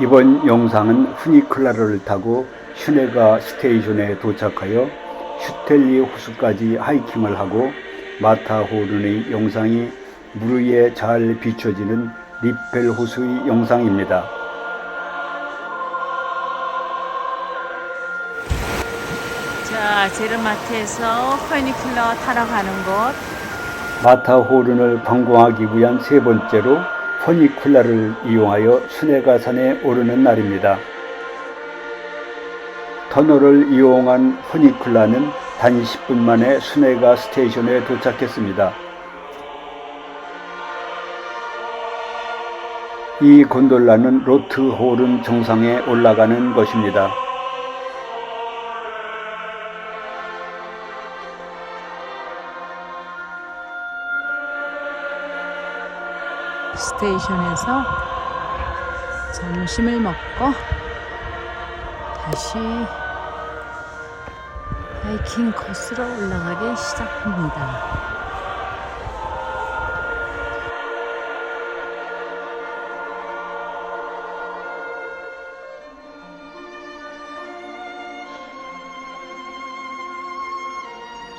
이번 영상은 후니클라르를 타고 슈네가 스테이션에 도착하여 슈텔리 호수까지 하이킹을 하고 마타호른의 영상이 물 위에 잘 비춰지는 리펠 호수의 영상입니다. 자, 제르마트에서 퍼니클러 타러 가는 곳. 마타호른을 관광하기 위한 세 번째로 퍼니쿨라를 이용하여 수네가산에 오르는 날입니다. 터널을 이용한 퍼니쿨라는 단 10분 만에 수네가 스테이션에 도착했습니다. 이 곤돌라는 로트호른 정상에 올라가는 것입니다. 스테이션에서 점심을 먹고 다시 하이킹 코스로 올라가기 시작합니다.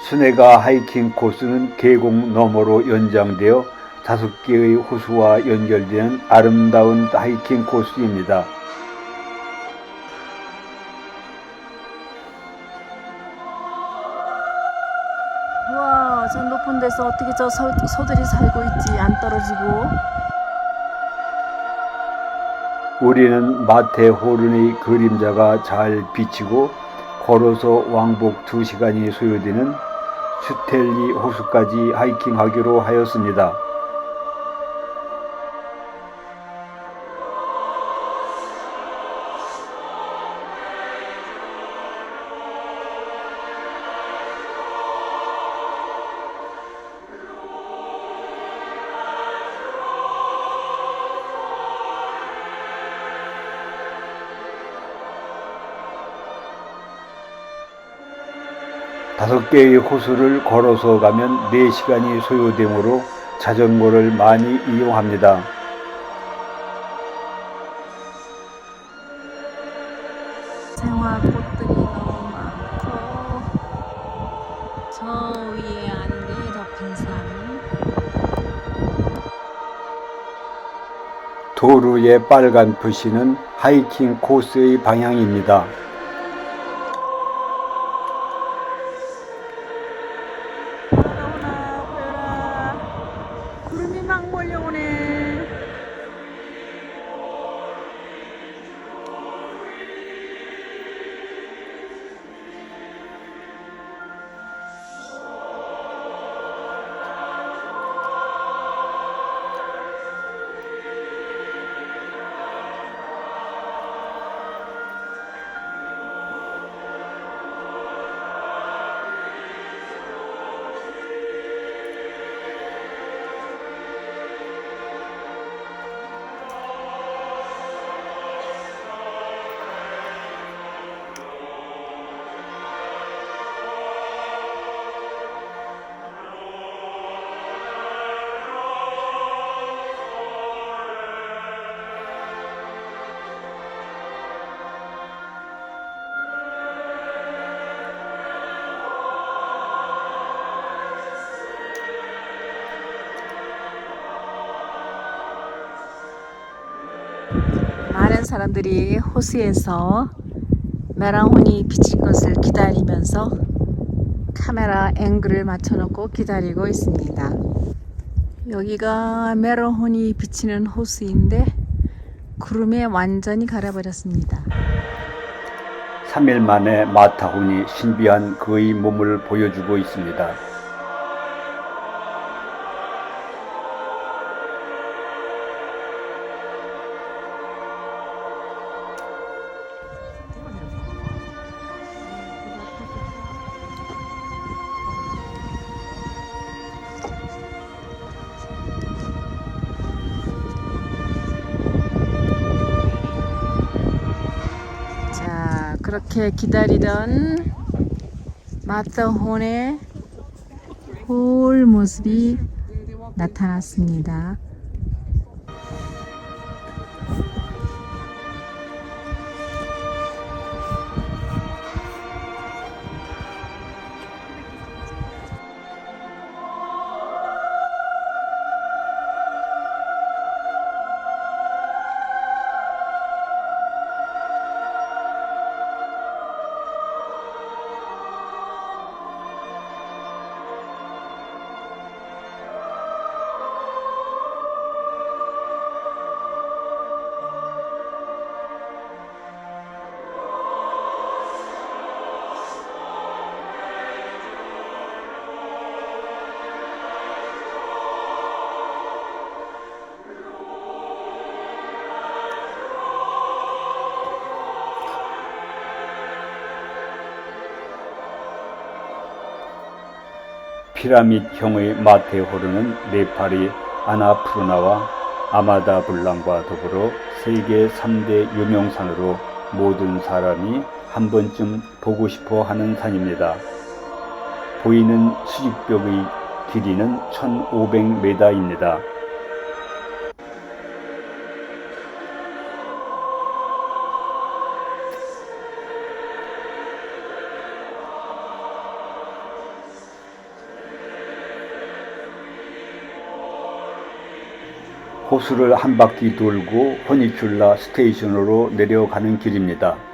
수네가 하이킹 코스는 계곡 너머로 연장되어 다섯 개의 호수와 연결되는 아름다운 하이킹 코스입니다. 우와, 저 높은 데서 어떻게 저 소, 소들이 살고 있지? 안 떨어지고. 우리는 마테 호른의 그림자가 잘 비치고 걸어서 왕복 2시간이 소요되는 슈텔리 호수까지 하이킹하기로 하였습니다. 다섯 개의 호수를 걸어서 가면 4시간이 소요되므로 자전거를 많이 이용합니다. 생화 꽃들이 너무 많고 저 위에 안개 덮인 산 도로의 빨간 표시는 하이킹 코스의 방향입니다. 많은 사람들이 호수에서 메랑혼이 비칠 것을 기다리면서 카메라 앵글을 맞춰놓고 기다리고 있습니다. 여기가 메랑혼이 비치는 호수인데 구름에 완전히 가려버렸습니다. 3일 만에 마타훈이 신비한 그의 몸을 보여주고 있습니다. 그렇게 기다리던 마타혼의 홀 모습이 나타났습니다. 피라밋형의 마테호르는 네팔이 아나푸르나와 아마다 불랑과 더불어 세계 3대 유명산으로 모든 사람이 한 번쯤 보고 싶어 하는 산입니다. 보이는 수직벽의 길이는 1500m입니다. 호수를 한 바퀴 돌고 허니큘라 스테이션으로 내려가는 길입니다.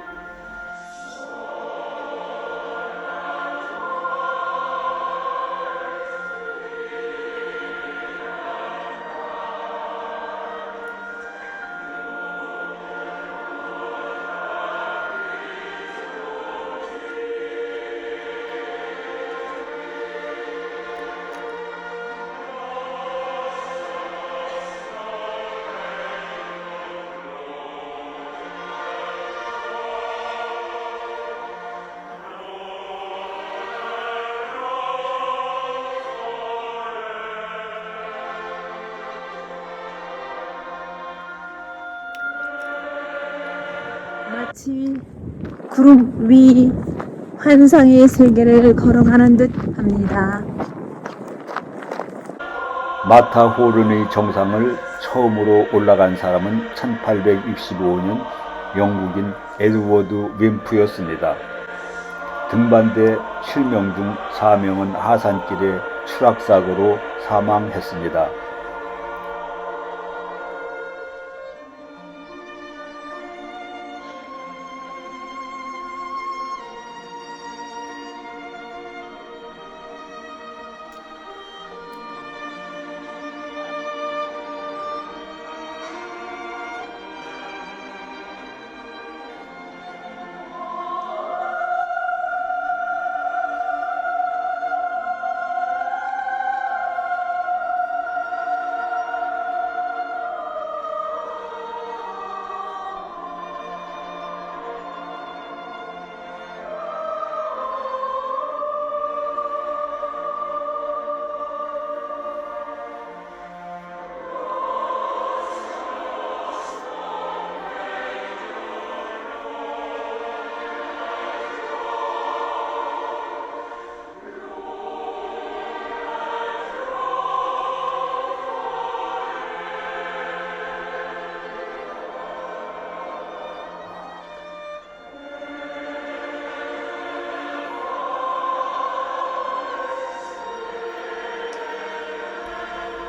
마치 구름 위 환상의 세계를 걸어가는 듯 합니다. 마타호른의 정상을 처음으로 올라간 사람은 1865년 영국인 에드워드 윈프였습니다. 등반대 7명 중 4명은 하산길에 추락사고로 사망했습니다.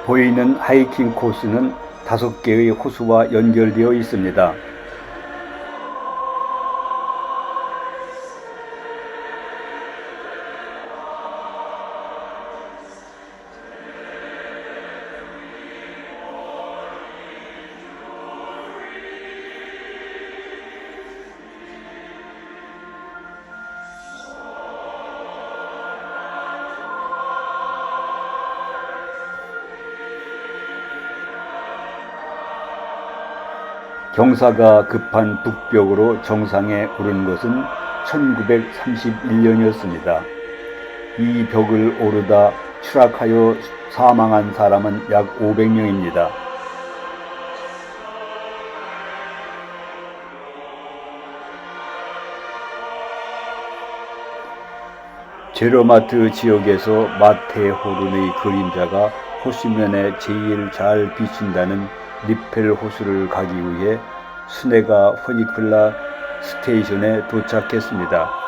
보이는 하이킹 코스는 다섯 개의 호수와 연결되어 있습니다. 경사가 급한 북벽으로 정상에 오른 것은 1931년이었습니다. 이 벽을 오르다 추락하여 사망한 사람은 약 500명입니다. 제로마트 지역에서 마테호른의 그림자가 호수면에 제일 잘 비친다는 리펠 호수를 가기 위해 수네가 허니클라 스테이션에 도착했습니다.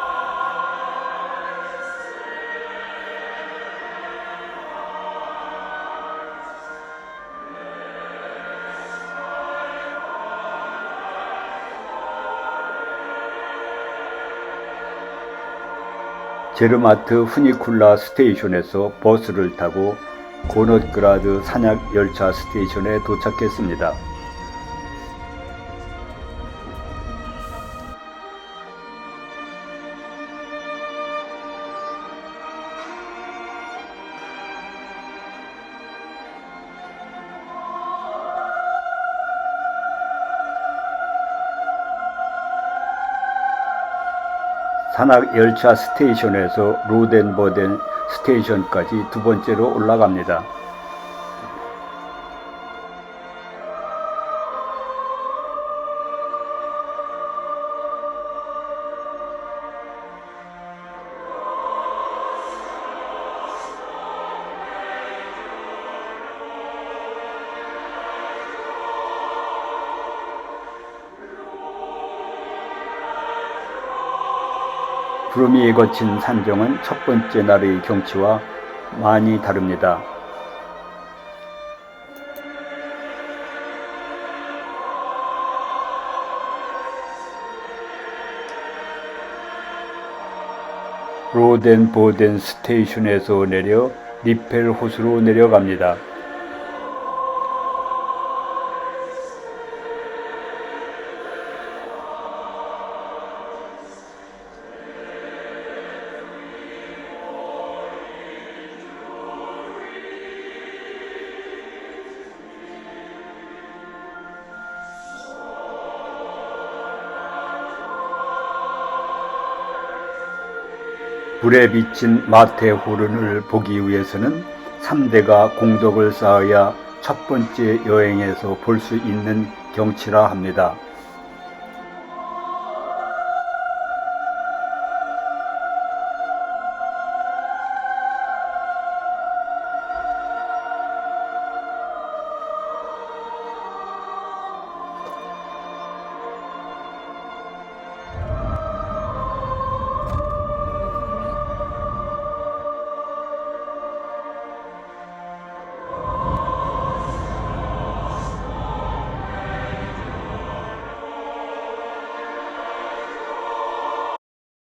제르마트 후니쿨라 스테이션에서 버스를 타고 고넛그라드 산약 열차 스테이션에 도착했습니다. 산악 열차 스테이션에서 로덴버덴 스테이션까지 두 번째로 올라갑니다. 구름이 거친 산정은 첫 번째 날의 경치와 많이 다릅니다. 로덴보덴 스테이션에서 내려 리펠 호수로 내려갑니다. 불에 비친 마테호른을 보기 위해서는 3대가 공덕을 쌓아야 첫 번째 여행에서 볼 수 있는 경치라 합니다.